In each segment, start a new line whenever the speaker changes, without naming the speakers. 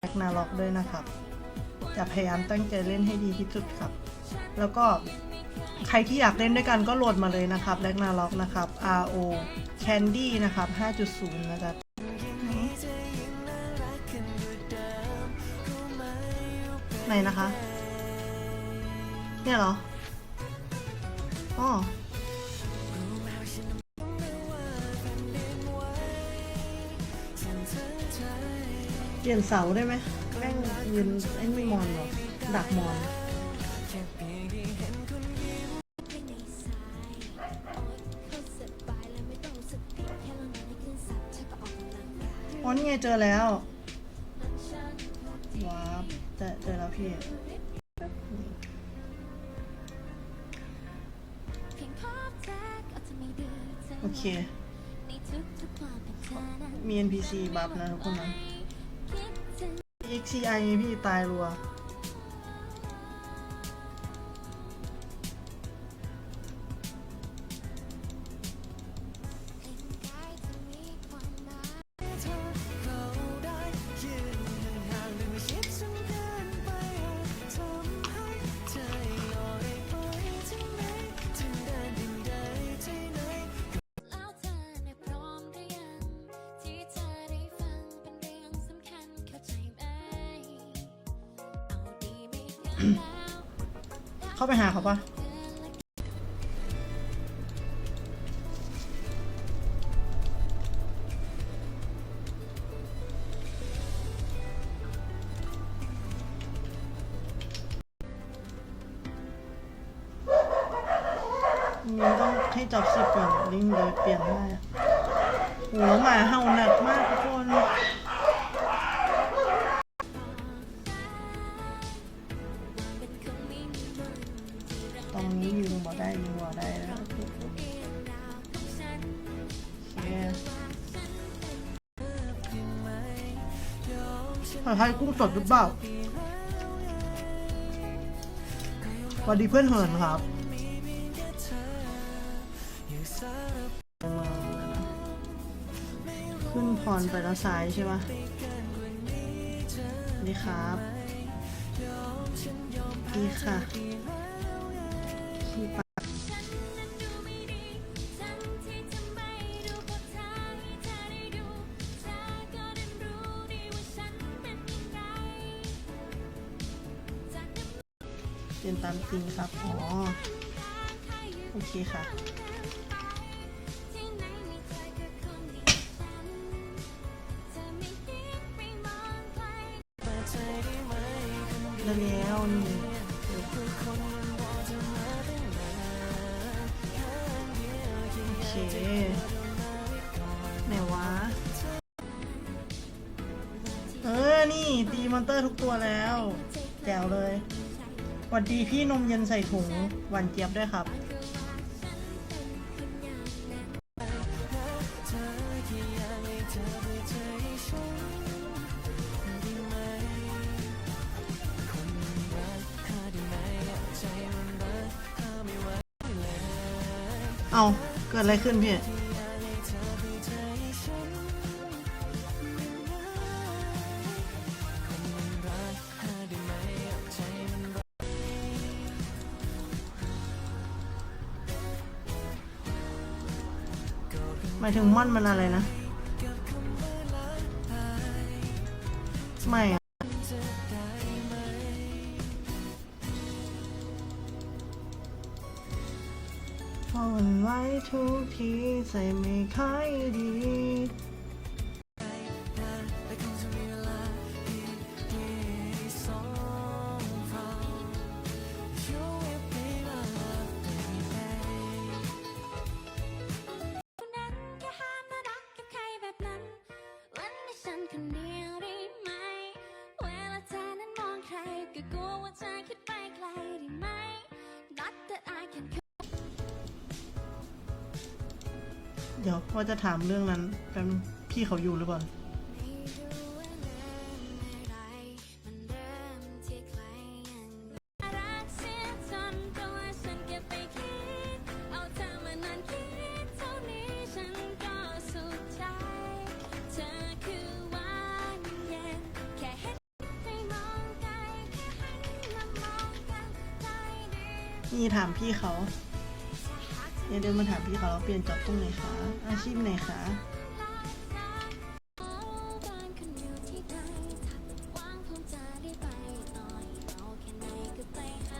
แบ็กนาล็อกด้วยนะครับ จะพยายามตั้งใจเล่นให้ดีที่สุดครับ แล้วก็ใครที่อยากเล่นด้วยกันก็โหลดมาเลยนะครับแบ็กนาล็อกนะครับ RO Candy นะครับ 5.0 นะจ๊ะไหนนะคะ เนี่ยเหรออ๋อ ลี่ยนเสาได้ไหมแม่งยืนไอ้นี่มอนหรอดักมอนอ๋อนี่ไงเจอแล้วว้าวเจอเจอแล้วพี่โอเค มี NPC บัฟนะทุกคนนะ XCI พี่ตายรัว
ให้
จอบสิบก่อนลิงเลยเปลี่ยนได้อะโหมาเห่าหนักมากทุกคนตรงนี้ยิงบ่ได้ยิงบ่ได้แล้ว
คืองราวของฉัน
โอเคผัดไทยกุ้งสดหรือเปล่าสวัสดีเพื่อนเหินครับ พรไปแล้วซ้ายใช่ปะนี่ครับดีค่ะขี่ปะ
ฉันนั้นดูไม่ดีทั้งที่จะไม่ดูเพราะเธอเธอได้ดูเธอก็ได้รู้ดีว่าฉันเป็นยังไงจากเดิม
เปลี่ยนตามจริงครับ อ๋อ โอเคค่ะ ตัวแล้ว แจ๋วเลยหวัดดีพี่นมเย็นใส่ถุงหวานเจี๊ยบด้วยครับ เอาเกิดอะไรขึ้นพี่ หมายถึงม่อนมันอะไรนะ ไม่อะพอมันไว้ทุกทีใส่ไม่ค่อยดี เดี๋ยวว่าจะถามเรื่องนั้นกันพี่เขาอยู่หรือเปล่า
นี่ถามพี่เขา เดินมาถามพี่เขาเปลี่ยนจ็อบตรงไหนคะ อาชีพไหนคะ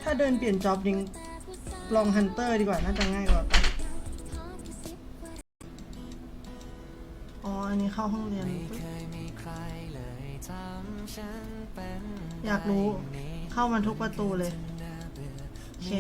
ถ้าเดิ
นเปลี่ยนจ็อบยังลองฮันเตอร์ดีกว่าน่าจะง่ายกว่า
อ๋
อ อันนี้เข้าห้องเรียน
ย
อยากรู้เข้ามาทุกประตูเลย โอเค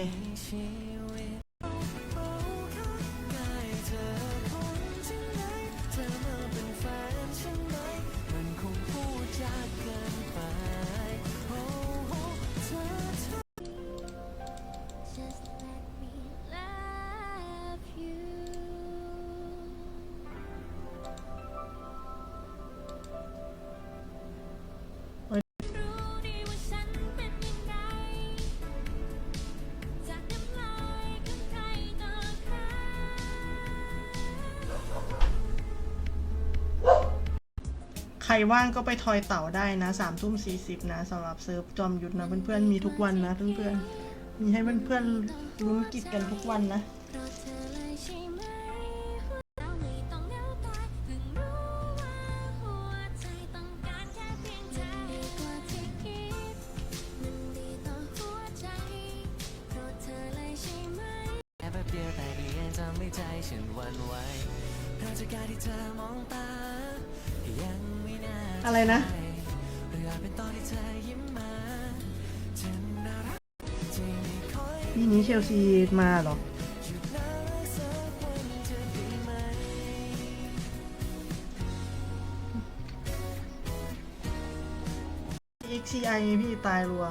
ว่างก็ไป
ทอยเต่าได้นะสามทุ่มสี่สิบนะสำหรับเซิร์ฟจอมยุทธนะเพื่อนๆมีทุกวันนะเพื่อนๆมีให้เพื่อนๆลุ้นกิจกันทุกวันนะ
ยังการแค่เพียงเธอดีกว่าที่คิดมันดีต่อหัวใจเพราะเธอเลยใช่ไหม
แค่แป๊บเดียวแต่ก็ยังทำให้ใจฉันวันไหวเพราะจากการที่เธอมองตายัง
อะไรนะ
ใช่หรืออาจเป็นตอนที่เธอยิ้มมาฉันน่ารักที่ไม่ค่อย
ปีนี้เชลซีมาเหรอ
หยุดน่ารักสักวันจะดีไหม
XCI พี่ตายรัว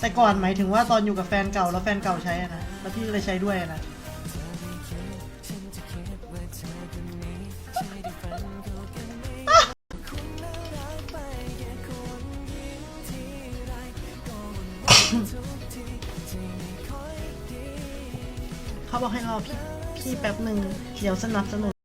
แต่ก่อนหมายถึงว่าตอนอยู่กับแฟนเก่าแล้วแฟนเก่าใช้อะนะแล้วพี่เลยใช้ด้วยอะนะ
เขากันไหมคุณน่ารักไปแค่คนยิ้มทีไรก็วุ่นวายทุกทีที่ไม่ค่อยดี
เขาบอกให้รอพี่พี่แป๊บหนึ่งเดี๋ยวสนับสนุน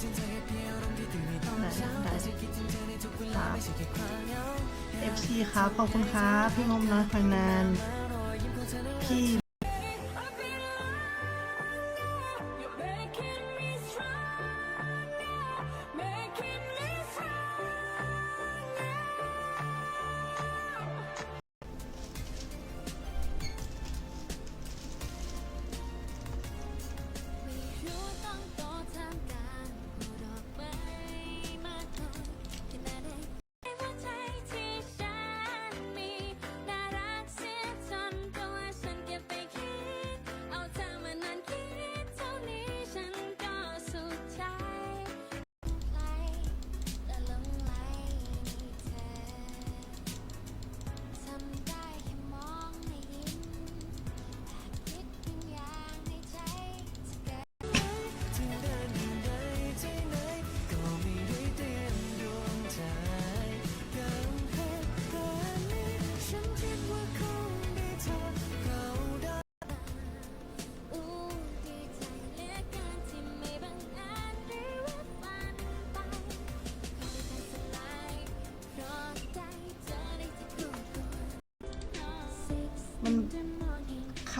ได้
ครับ FC ครับ ขอบคุณครับ พี่งมน้อ
ยคอยนา
น
พี่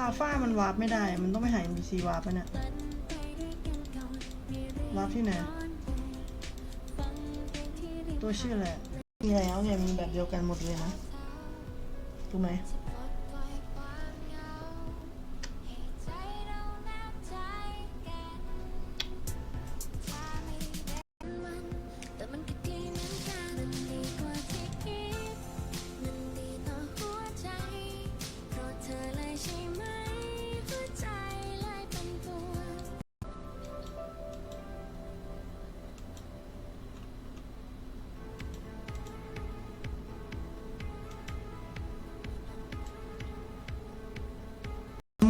า
ฟ้ามันวาร์ปไม่ได้ มันต้องไปหา NPC วาร์ปนะเนี่ย
ฝันไปด้วา
ร์ปที่ไหน ตัวชื่ออะไร มีแล้วเนี่ย มีแบบเดียวกันหมดเลยนะ ถูกไหม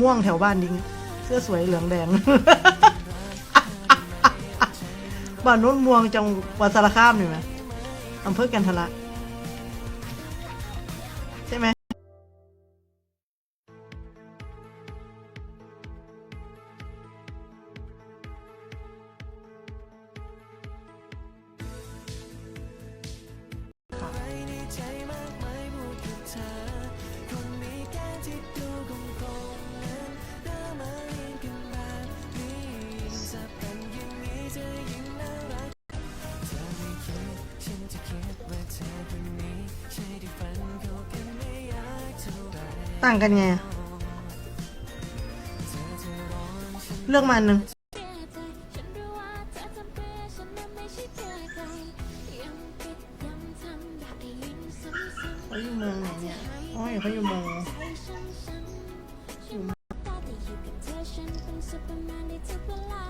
ม่วงแถวบ้านดิ้งเสื้อสวยเหลืองแดงบ้านโน้นม่วงจังหวัดสารคามนี่ไหมอำเภอกันทละ ต่างกันไง
เลื
อกมาหนึ่ง
เขา
อยู่เมืองไหนเนี่ยอ๋อเขาอยู่เมือง
ใจฉันฉันฉันแต่อยู่กับเธอฉันเป็นซูเปอร์แมนในทุกเวลา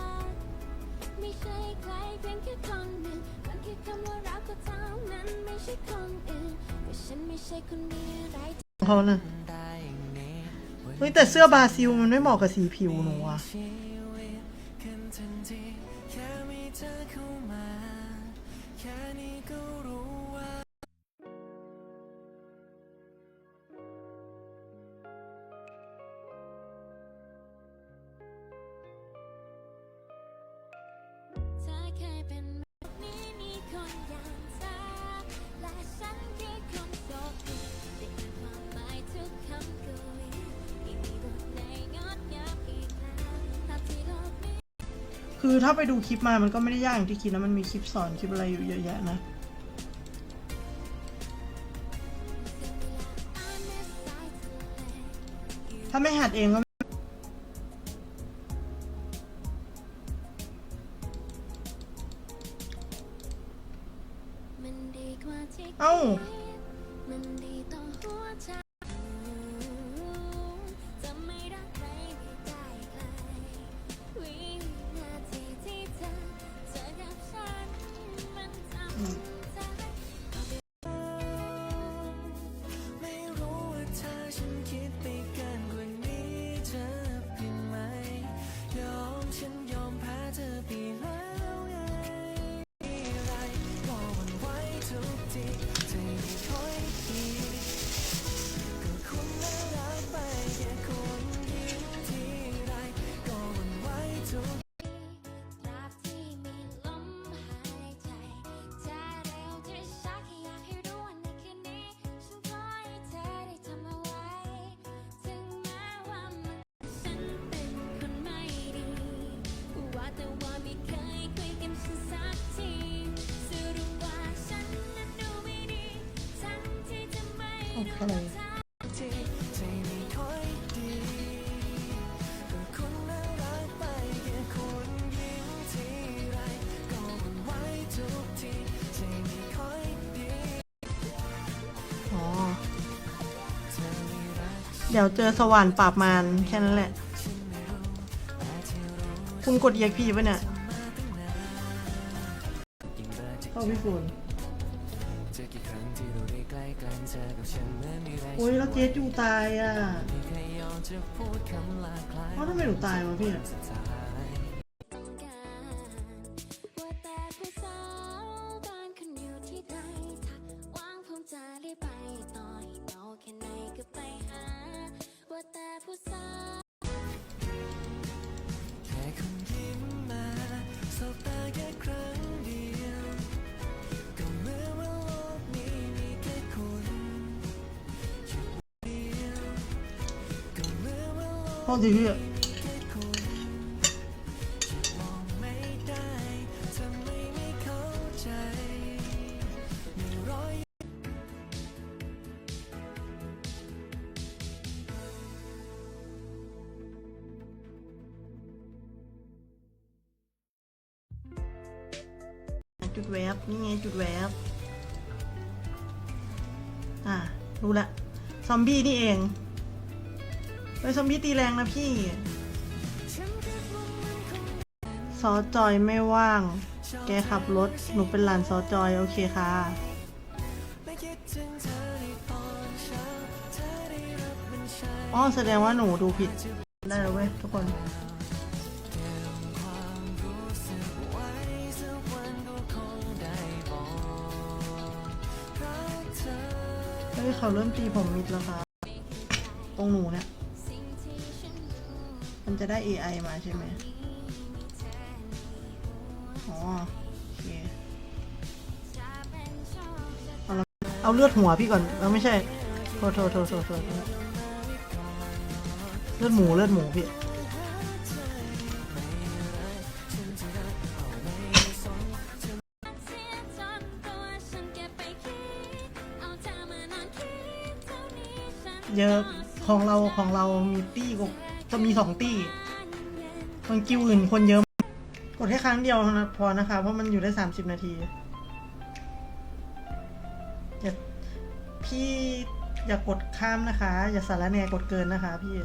ไม่ใช่ใครเพียงแค่คนหนึ่งมันแค่คำว่ารักก็เท่านั้นไม่ใช่คนอื่นก็ฉันไม่ใช่คนมีอะไร
เขาน่ะ สื้อบราซิลมันไม่เหมาะกับสีผิวหนูอะ
คือ
ถ้าไปดูคลิปมามันก็ไม่ได้ยากอย่างที่คิดนะ มันมีคลิปสอนคลิปอะไรอยู่เยอะแยะนะ ถ้าไม่หัดเองก็
ยอ
โอ
ดู
เค
ว่าเธอ
ทีใจไม่ค่อยดีก็คุณน่ารักไปแค่คนยิ้มทีไรก็หวันไหวทุกทีใจไม่ค่อยดี
อ๋อ
เดี๋
ยวเจอสว่านปราบมารแค่นั้นแหละ
ฉันไม่รู้แต่ที่รู้
คุณกด EXP ป่ะเนี่ย
เข้า
พี่ฟูน โอ้ยแล้วเจ๊จูตายอะ
ไม่เคยยอมจะพูดคำหลากหลาย
เพราะทำไมหนูตายวะพี่
ท
ษทีพี่
แค่คุณจะมองไม่ได้ทำไมไม่เข้าใจมีรอย
จุดแวบนี่ไงจุดแวบอะรู้ละ ซอมบี้นี่เอง เฮ้ยซอมบี้ตีแรงนะพี่ซอจอยไม่ว่าง แกขับรถ หนูเป็นหลานซอจอย โอเคค่ะ
อ๋อ
แสดงว่าหนูดูผิด ได้แล้วเว้ยทุกคน
เฮ้
ยเขาเริ่มตีผมมิดแล้วครับตรงหนูเนี่ย มันจะได้ AI มาใช่ไหมอ๋อโอเคเอาละเอาเลือดหัวพี่ก่อนเอาไม่ใช่ โทษโทษโทษโทษโทษเลือดหมูเลือดหมูพี่เยอะของเราของเรามีตี้ก จะมีสองตี้คนกิวอื่นคนเยอะกดแค่ครั้งเดียวนะพอนะคะ เพราะมันอยู่ได้สามสิบนาทีอย่าพี่อย่ากดข้ามนะคะ อย่าสารแนกดเกินนะคะพี่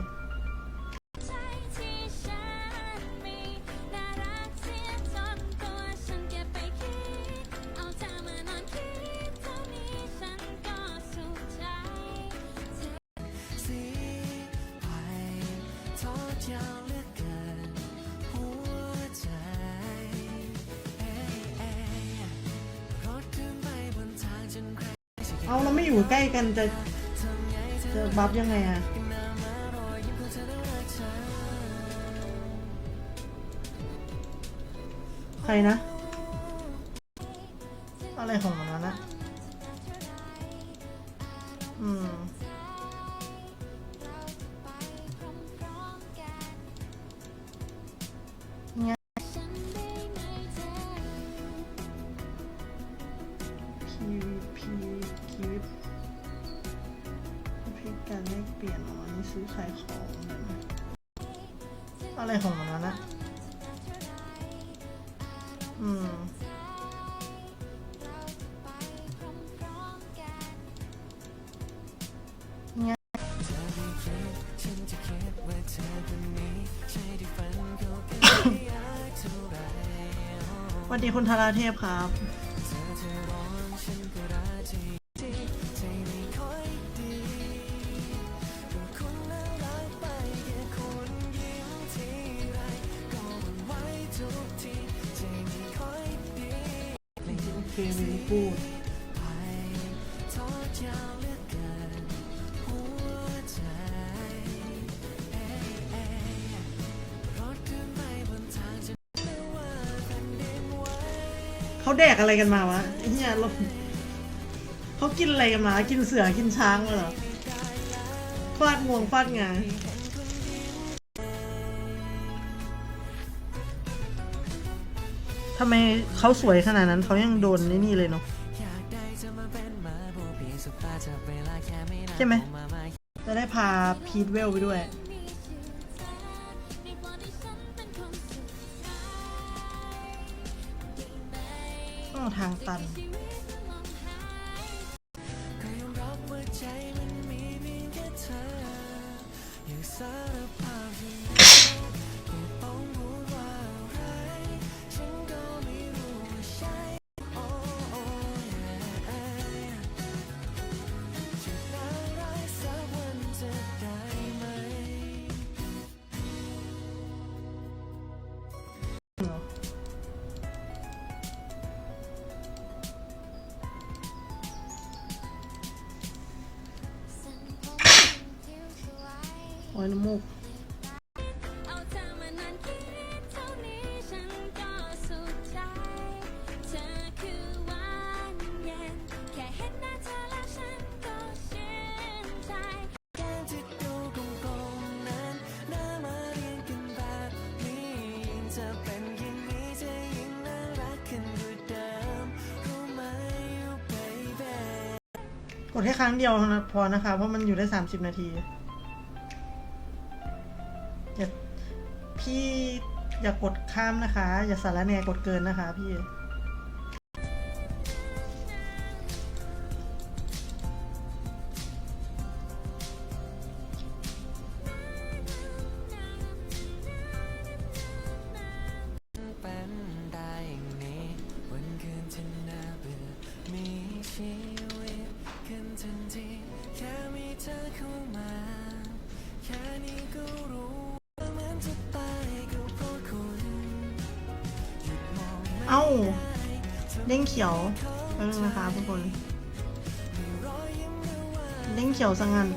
เอา
เราไม่อยู่ใกล้กันจะจะบัฟยังไงอะใครนะ อะไรของมัน สวัสดีคุณธาราเทพครับ
อะไรกันมาวะ
เฮียเราเขากินอะไรกันมา กินเสือกินช้างเหรอฟาดงวงฟาดงาทำไมเขาสวยขนาดนั้นเขายังโดนนี่นี่เลยเนาะใช่ไหมจะได้พาพีทเวลไปด้วย ทางตัน
กด
แค่
ครั้งเดียวนะพอนะคะ เพราะมันอยู่ได้สามสิบนาทีอย่าพี่อย่ากดข้ามนะคะ อย่าสารแนกดเกินนะคะพี่
เอ้า เด้
งเขียวแป๊บนึงนะคะทุกคน เด้งเขียวสังงัน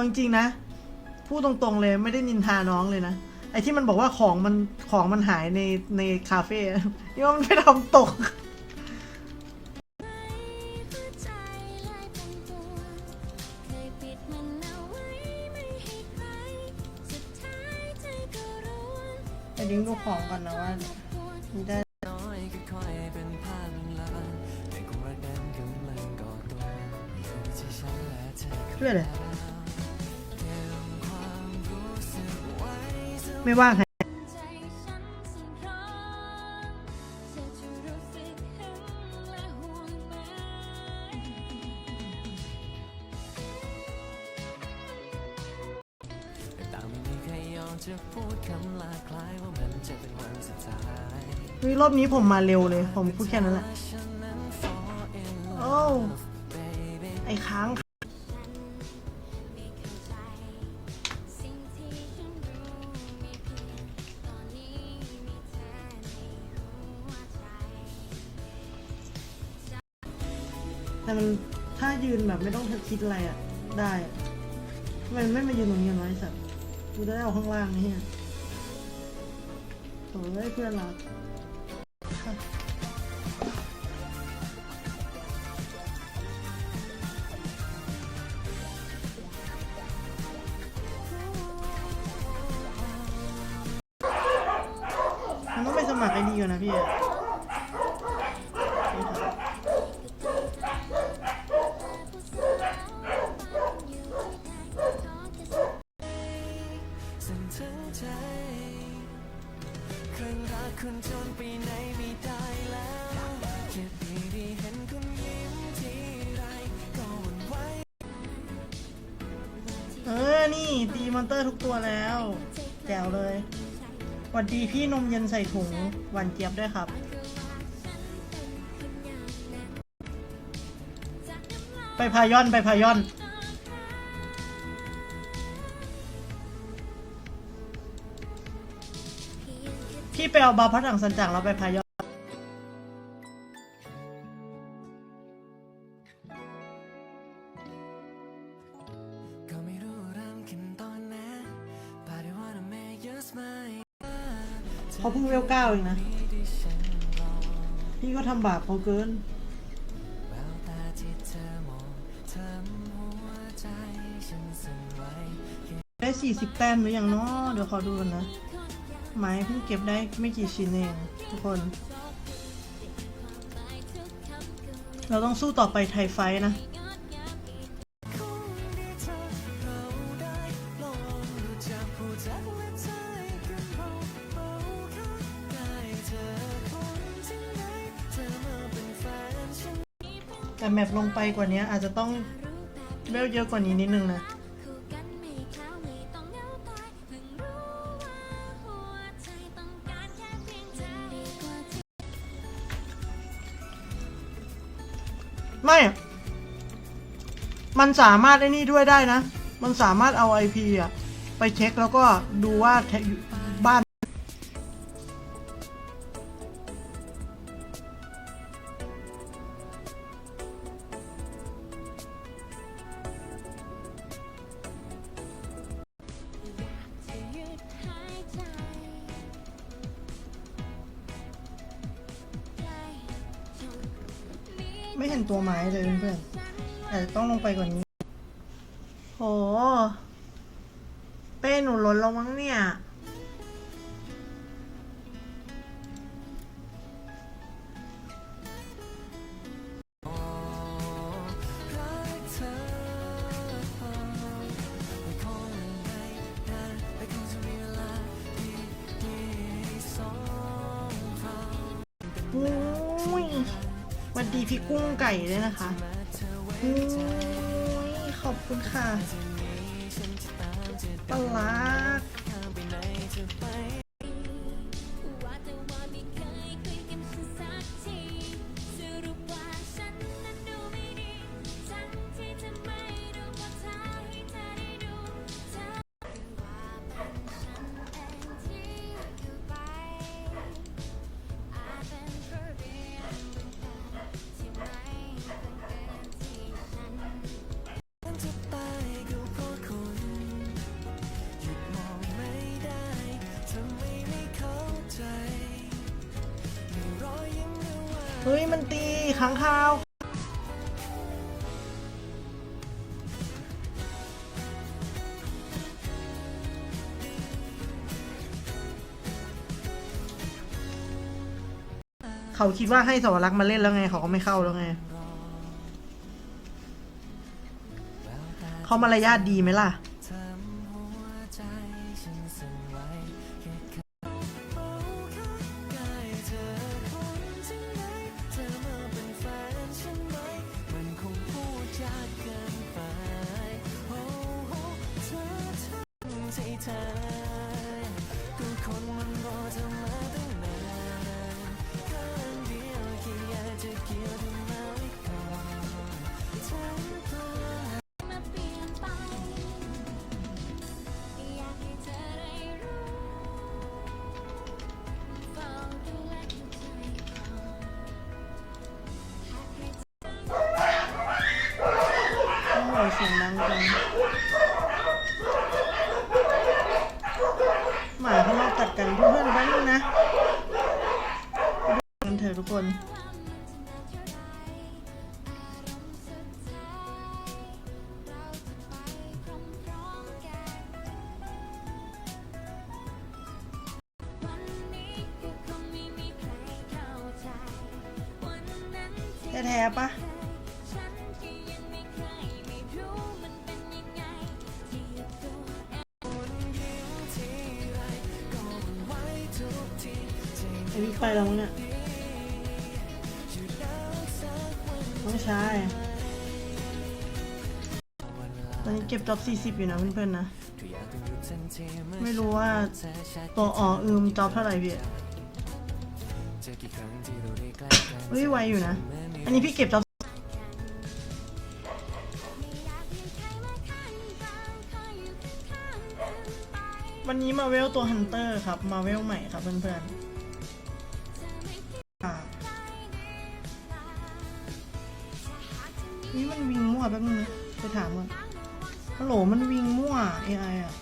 เอาจริ
งๆนะ พูดตรงๆเลยไม่ได้นินทาน้องเลยนะ ไอ้ที่มันบอกว่าของมันของมันหายในในคาเฟ่อะนี่ว่ามันไม่ทำตก
หัวใจลายเป็นตัวเคยปิดมันเอาไว้ไม่ให้ใครสุดท้ายใจก็รู้ว่า
ไอ้ดิ้งดูของก่อนนะว่ามีได้
น้อยค่อยๆเป็นภาพลางๆในความรักนั้นกำลังก่อตัวอยู่ที่ฉันและเธอ
เพื่ออะไร ไม่ว่างใคร
ใจฉันสั่นคลอนเธอจะรู้สึกหึงและห่วงไหม
แต่ต่างไม่มีใครยอมจะพูดคำลาคล้ายว่ามันจะเป็นวันสุดท้าย
เฮ้ยรอบนี้ผมมาเร็วเลย ผมพูดแค่นั้นแหละ
ฉันนั้น fall in
โอ้
love baby
ไอ้ค้าง
ยืน
แบบไม่ต้องคิดอะไรอะ ได้ทำไมไม่มายืนตรงนี้นวะไอ้สัตว์กูจะได้เอาข้างล่างนี่ฮะโถ่เอ้ยเพื่อนรักค่ะมันต้องไปสมัครไอดีก่อนนะพี่
หวั
ดดีพี่นมเย็นใส่ถุงหวานเจี๊ยบด้วยครับ ไปพายอนไปพายอน พี่ไปเอาบาพัดถังสันจังแล้วไปพายอน
ไม่รู้ เขา
เพิ่งเวลเก้าเองนะ พี่ก็ทำบาปเขาเกิน
ได้
สี่สิบแต้มหรือยังเนาะเดี๋ยวขอดูกันนะไม้เพิ่งเก็บได้ไม่กี่ชิ้นเองทุกคน เราต้องสู้ต่อไปไทยไฟท์นะ
มป
ลงไปกว่านี้อาจจะต้องเวลเยอะกว่านี้นิดนึงนะ
ไม่เข้าไม่ต้องเหงาตายเพิ่งรู้ว่าหัวใจต้องการแค่เพียงเธอดีกว่าที่
ไม่อะมันสามารถไอ้นี่ด้วยได้นะ มันสามารถเอา IP อะ ไปเช็คแล้วก็ดูว่า ก
ว่านี้ โห เป้หนูล้นลงมั้งเนี่ย
โอ้
ยหวัสดีพี่กุ้งไก่ด้วยนะคะ ขอบคุณค่ะปลาร้า
เขา
คิดว่าให้สวรักษ์มาเล่นแล้วไง เขาก็ไม่เข้าแล้วไง เขามารยาทดีไหมล่ะ
ทุกคน จ็อ
บ40 อยู่นะเพื่อนๆนะ ไม่รู้ว่าตัวอ๋ออืมจ็อบเท่าไหร่พี่เฮ้ยไวอยู่นะ อันนี้พี่เก็บจ็อบ
ไม่อยากมีใครมาข้างเราคอยอยู่ข้างๆกันไป
วันนี้มาเวลตัวฮันเตอร์ครับ มาเวลใหม่ครับเพื่อน
เธอไม่คิด
ๆอ่า
ได้หรือเปล่าถ้าหากจะมี
นี่มันวิงมั่วแป๊บนึงนะไปถามก่อน ฮัลโหลมันวิงมั่ว AI อะ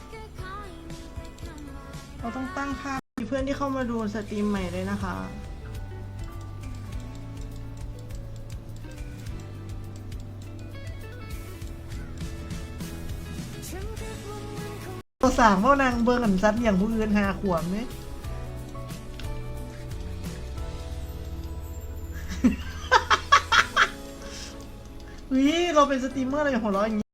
เราต้องตั้งค่ามีเพื่อนที่เข้ามาดูสตรีมใหม่เลยนะคะ ตัวสามพ่อนางเบิงกันซัดอย่างผู้อื่นหาขวมเนี่ยวิเราเป็นสตรีมเมอร์อะไรหัวเราะอย่างนี้